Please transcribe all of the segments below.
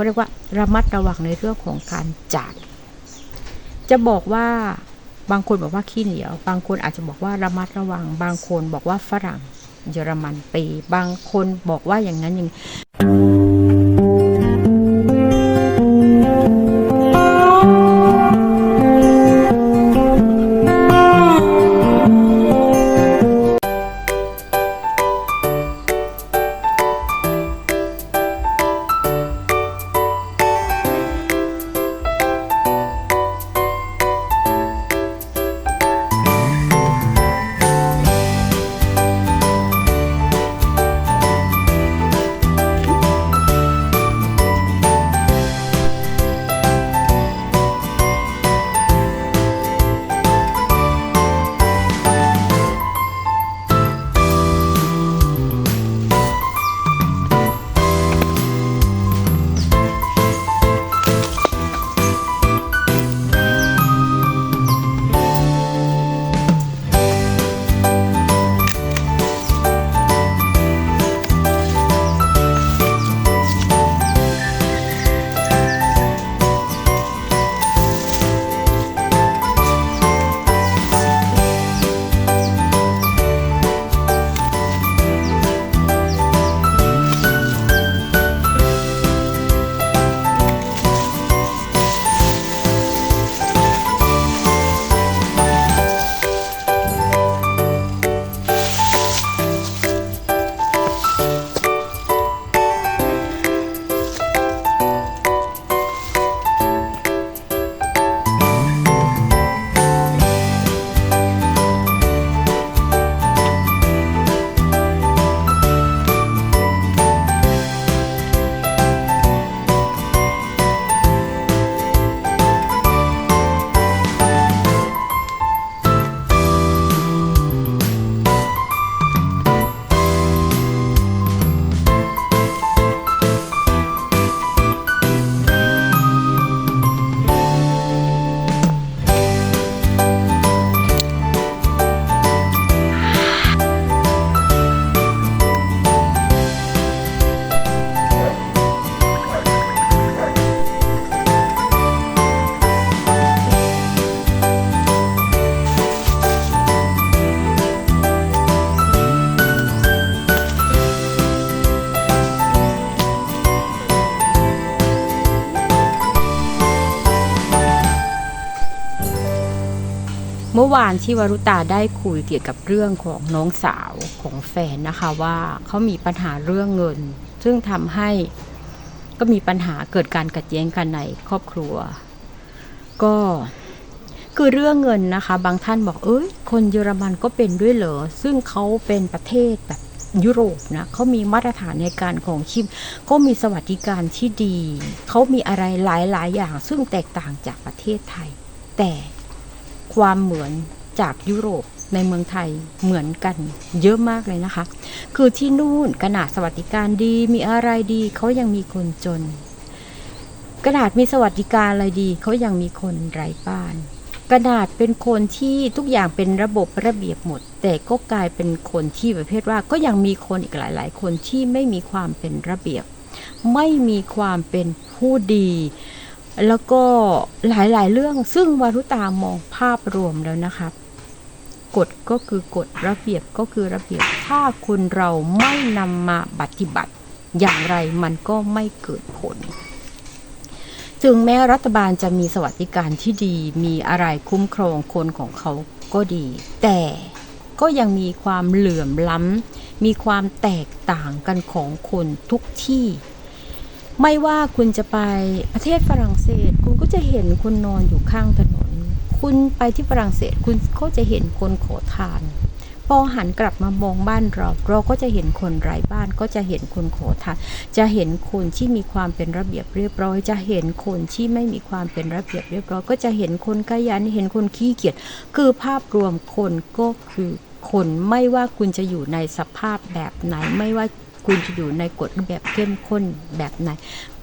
เขาเรียกว่าระมัดระวังในเรื่องของการจ่ายจะบอกว่าบางคนบอกว่าขี้เหนียว บางคนอาจจะบอกว่าระมัดระวัง บางคนบอกว่าฝรั่งเยอรมันปี บางคนบอกว่าอย่างนั้นอย่าง นี้เมื่อวานที่วรุตาได้คุยเกี่ยวกับเรื่องของน้องสาวของแฟนนะคะว่าเขามีปัญหาเรื่องเงิน ซึ่งทำให้ก็มีปัญหาเกิดการกัดแย้งกันในครอบครัว ก็คือเรื่องเงินนะคะ บางท่านบอกเอ้ยคนเยอรมันก็เป็นด้วยเหรอซึ่งเขาเป็นประเทศแบบยุโรปนะเขามีมาตรฐานในการของชีพก็มีสวัสดิการที่ดีเขามีอะไรหลายๆ อย่างซึ่งแตกต่างจากประเทศไทย แต่ความเหมือน จากยุโรปในเมืองไทยเหมือนกันเยอะมากเลยนะคะ คือที่นู่นขนาดสวัสดิการดีมีอะไรดีเขายังมีคนจนขนาดมีสวัสดิการอะไรดีเขายังมีคนไร้บ้านขนาดเป็นคนที่ทุกอย่างเป็นระบบระเบียบหมด แต่ก็กลายเป็นคนที่ประเภทว่าก็ยังมีคนอีกหลาย ๆ คนที่ไม่มีความเป็นระเบียบ ไม่มีความเป็นผู้ดีแล้วก็หลายๆ เรื่องซึ่งวารุตามองภาพรวมแล้วนะคะ กฎก็คือกฎระเบียบก็คือระเบียบ ถ้าคนเราไม่นำมาปฏิบัติ อย่างไรมันก็ไม่เกิดผล ถึงแม้รัฐบาลจะมีสวัสดิการที่ดี มีอะไรคุ้มครองคนของเขาก็ดี แต่ก็ยังมีความเหลื่อมล้ำ มีความแตกต่างกันของคนทุกที่ ไม่ว่าคุณจะไปประเทศฝรั่งเศส คุณก็จะเห็นคนนอนอยู่ข้างถนน คุณไปที่ฝรั่งเศสคุณก็จะเห็นคนขอทาน พอหันกลับมามองบ้านเราเราก็จะเห็นคนไร้บ้านก็จะเห็นคนขอทาน จะเห็นคนที่มีความเป็นระเบียบเรียบร้อย จะเห็นคนที่ไม่มีความเป็นระเบียบเรียบร้อย ก็จะเห็นคนขยันเห็นคนขี้เกียจคือภาพรวมคนก็คือคนไม่ว่าคุณจะอยู่ในสภาพแบบไหนไม่ว่าคุณจะอยู่ในกฎระเบียบเข้มข้นแบบไหน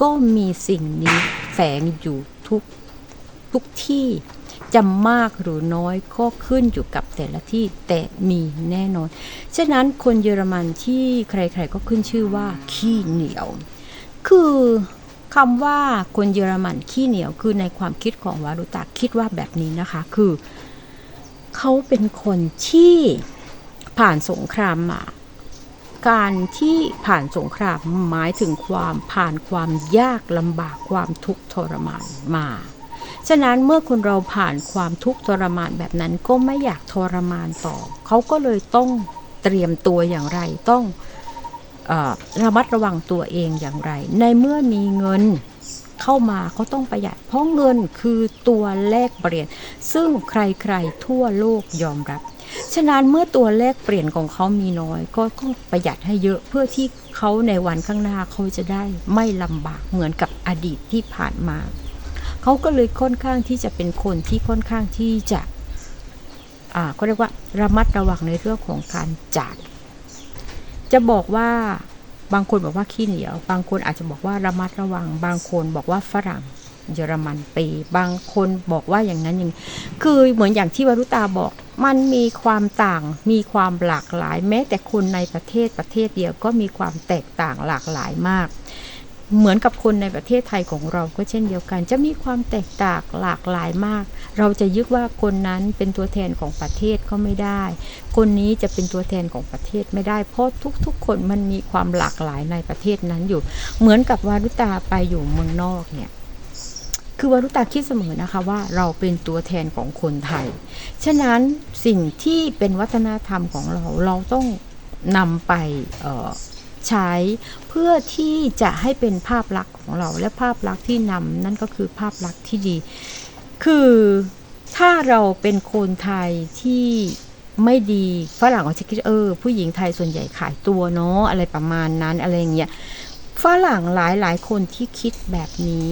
ก็มีสิ่งนี้แฝงอยู่ทุกทุกที่ จะมากหรือน้อยก็ขึ้นอยู่กับแต่ละที่แต่มีแน่นอน ฉะนั้นคนเยอรมันที่ใครๆก็ขึ้นชื่อว่าขี้เหนียว คือคำว่าคนเยอรมันขี้เหนียวคือในความคิดของวารุตาคิดว่าแบบนี้นะคะ คือ เขาเป็นคนที่ผ่านสงครามมาการที่ผ่านสงครามหมายถึงความผ่านความยากลำบากความทุกข์ทรมานมา ฉะนั้นเมื่อคนเราผ่านความทุกข์ทรมานแบบนั้นก็ไม่อยากทรมานต่อ เขาก็เลยต้องเตรียมตัวอย่างไรต้องอระมัดระวังตัวเองอย่างไร ในเมื่อมีเงินเข้ามาเขาต้องประหยัดเพราะเงินคือตัวแลกเปลี่ยน ซึ่งใครๆทั่วโลกยอมรับ ฉะนั้นเมื่อตัวแลกเปลี่ยนของเขามีน้อย ก็ต้องประหยัดให้เยอะเพื่อที่เขาในวันข้างหน้าเขาจะได้ไม่ลำบากเหมือนกับอดีตที่ผ่านมา เขาก็เลยค่อนข้างที่จะเป็นคนที่ค่อนข้างที่จะอ่าก็เรียกว่าระมัดระวังในเรื่องของการจ่ายจะบอกว่าบางคนบอกว่าขี้เหนียว บางคนอาจจะบอกว่าระมัดระวัง บางคนบอกว่าฝรั่งเยอรมันปีบางคนบอกว่าอย่างนั้นอย่างคือเหมือนอย่างที่วรุตาบอก มันมีความต่างมีความหลากหลาย แม้แต่คนในประเทศประเทศเดียวก็มีความแตกต่างหลากหลายมาก เหมือนกับคนในประเทศไทยของเราก็เช่นเดียวกัน จะมีความแตกต่างหลากหลายมาก เราจะยึดว่าคนนั้นเป็นตัวแทนของประเทศก็ไม่ได้ คนนี้จะเป็นตัวแทนของประเทศไม่ได้ เพราะทุกๆ คนมันมีความหลากหลายในประเทศนั้นอยู่ เหมือนกับวารุตาไปอยู่เมืองนอกเนี่ยคือวารุตาคิดเสมอนะคะว่าเราเป็นตัวแทนของคนไทย ฉะนั้นสิ่งที่เป็นวัฒนธรรมของเราเราต้องนำไปเออ ใช้เพื่อที่จะให้เป็นภาพลักษณ์ของเราและภาพลักษณ์ที่นำนั่นก็คือภาพลักษณ์ที่ดี คือถ้าเราเป็นคนไทยที่ไม่ดีฝรั่งอาจะคิดเออ ผู้หญิงไทยส่วนใหญ่ขายตัวเนาะอะไรประมาณนั้นอะไรอย่างเงี้ยฝรั่งหลายหลายคนที่คิดแบบนี้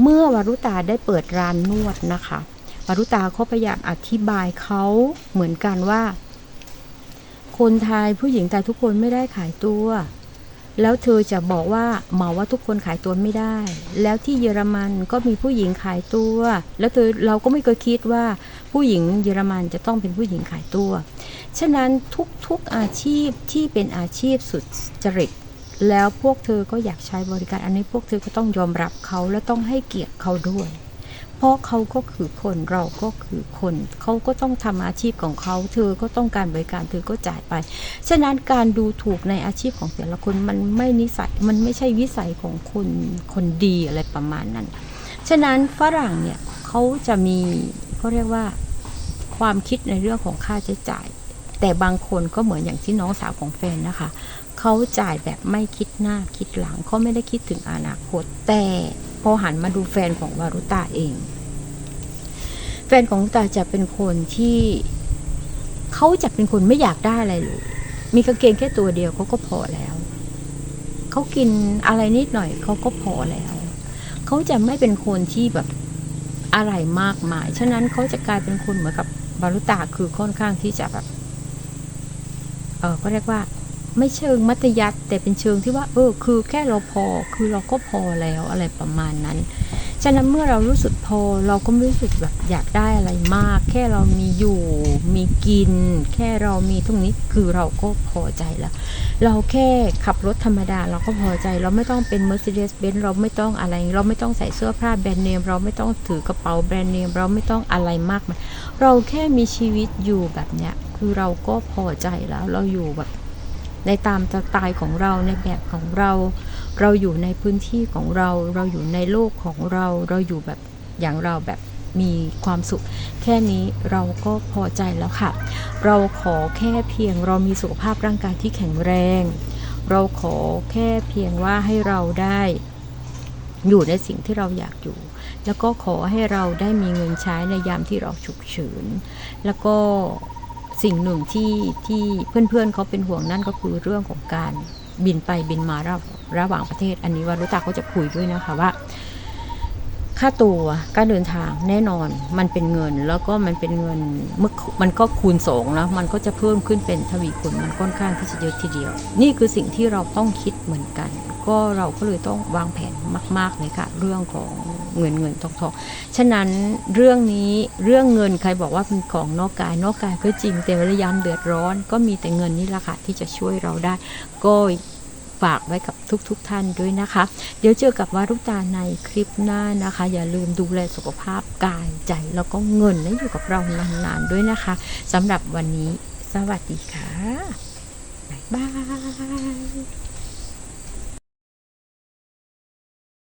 เมื่อวารุตาได้เปิดร้านนวดนะคะวารุตาเขาพยายามอธิบายเขาเหมือนกันว่า คนไทยผู้หญิงไทยทุกคนไม่ได้ขายตัว แล้วเธอจะบอกว่าเหมาว่าทุกคนขายตัวไม่ได้ แล้วที่เยอรมันก็มีผู้หญิงขายตัว แล้วเธอเราก็ไม่เคยคิดว่าผู้หญิงเยอรมันจะต้องเป็นผู้หญิงขายตัว ฉะนั้นทุกๆอาชีพที่เป็นอาชีพสุดจริตแล้วพวกเธอก็อยากใช้บริการอันนี้พวกเธอก็ต้องยอมรับเขาและต้องให้เกียรติเขาด้วย เพราะเขาก็คือคนเราก็คือคน เขาก็ต้องทำอาชีพของเขาเธอก็ต้องการบริการเธอก็จ่ายไป ฉะนั้นการดูถูกในอาชีพของแต่ละคนมันไม่นิสัยมันไม่ใช่วิสัยของคนคนดีอะไรประมาณนั้น ฉะนั้นฝรั่งเนี่ยเขาจะมีเขาเรียกว่าความคิดในเรื่องของค่าใช้จ่าย แต่บางคนก็เหมือนอย่างที่น้องสาวของแฟนนะคะเขาจ่ายแบบไม่คิดหน้าคิดหลังเขาไม่ได้คิดถึงอนาคตแต่ อหันมาดูแฟนของวารุตาเอง แฟนของตาจะเป็นคนที่เขาจะเป็นคนไม่อยากได้อะไรเลยมีกางเกงแค่ตัวเดียวเขาก็พอแล้วเขากินอะไรนิดหน่อยเขาก็พอแล้วเขาจะไม่เป็นคนที่แบบอะไรมากมาย ฉะนั้นเขาจะกลายเป็นคนเหมือนกับบารุตาคือค่อนข้างที่จะแบบ เออก็เรียกว่า ไม่เชิงมัธยัติแต่เป็นเชิงที่ว่า เออ คือแค่เราพอคือเราก็พอแล้วอะไรประมาณนั้น ฉะนั้นเมื่อเรารู้สึกพอเราก็ไม่รู้สึกแบบอยากได้อะไรมาก แค่เรามีอยู่มีกิน แค่เรามีตรงนี้คือเราก็พอใจแล้ว เราแค่ขับรถธรรมดาเราก็พอใจ เราไม่ต้องเป็น Mercedes Benz เราไม่ต้องอะไร เราไม่ต้องใส่เสื้อผ้าแบรนด์เนมเราไม่ต้องถือกระเป๋าแบรนด์เนมเราไม่ต้องอะไรมากมายเราแค่มีชีวิตอยู่แบบเนี้ยคือเราก็พอใจแล้วเราอยู่แบบ ในตามสไตล์ของเราในแบบของเรา เราอยู่ในพื้นที่ของเรา เราอยู่ในโลกของเรา เราอยู่แบบอย่างเราแบบมีความสุข แค่นี้เราก็พอใจแล้วค่ะ เราขอแค่เพียงเรามีสุขภาพร่างกายที่แข็งแรง เราขอแค่เพียงว่าให้เราได้ อยู่ในสิ่งที่เราอยากอยู่ แล้วก็ขอให้เราได้มีเงินใช้ในยามที่เราฉุกเฉินแล้วก็ สิ่งหนึ่งที่ที่เพื่อนๆเขาเป็นห่วงนั่นก็คือเรื่องของการบินไปบินมาระระหว่างประเทศ อันนี้วารุตาเขาจะคุยด้วยนะคะว่า ค่าตัวการเดินทางแน่นอนมันเป็นเงินแล้วก็มันเป็นเงินมื่อมันก็คูณสองนะมันก็จะเพิ่มขึ้นเป็นทวีคูณมันค่อนข้างที่จะเยอะทีเดียว นี่คือสิ่งที่เราต้องคิดเหมือนกัน ก็เราก็เลยต้องวางแผนมาก ๆ เลยค่ะ เรื่องของเงินเงินทองทองฉะนั้นเรื่องนี้เรื่องเงินใครบอกว่าเป็นของนอกกายนอกกายก็จริงแต่เวลายามเดือดร้อน ก็มีแต่เงินนี่แหละค่ะที่จะช่วยเราได้ก็ ฝากไว้กับทุกๆทท่านด้วยนะคะ เดี๋ยวเจอกับวารุตาในคลิปหน้านะคะ อย่าลืมดูแลสุขภาพกายใจแล้วก็เงินให้อยู่กับเรานานๆด้วยนะคะสำหรับวันนี้ สวัสดีค่ะบ๊ายบาย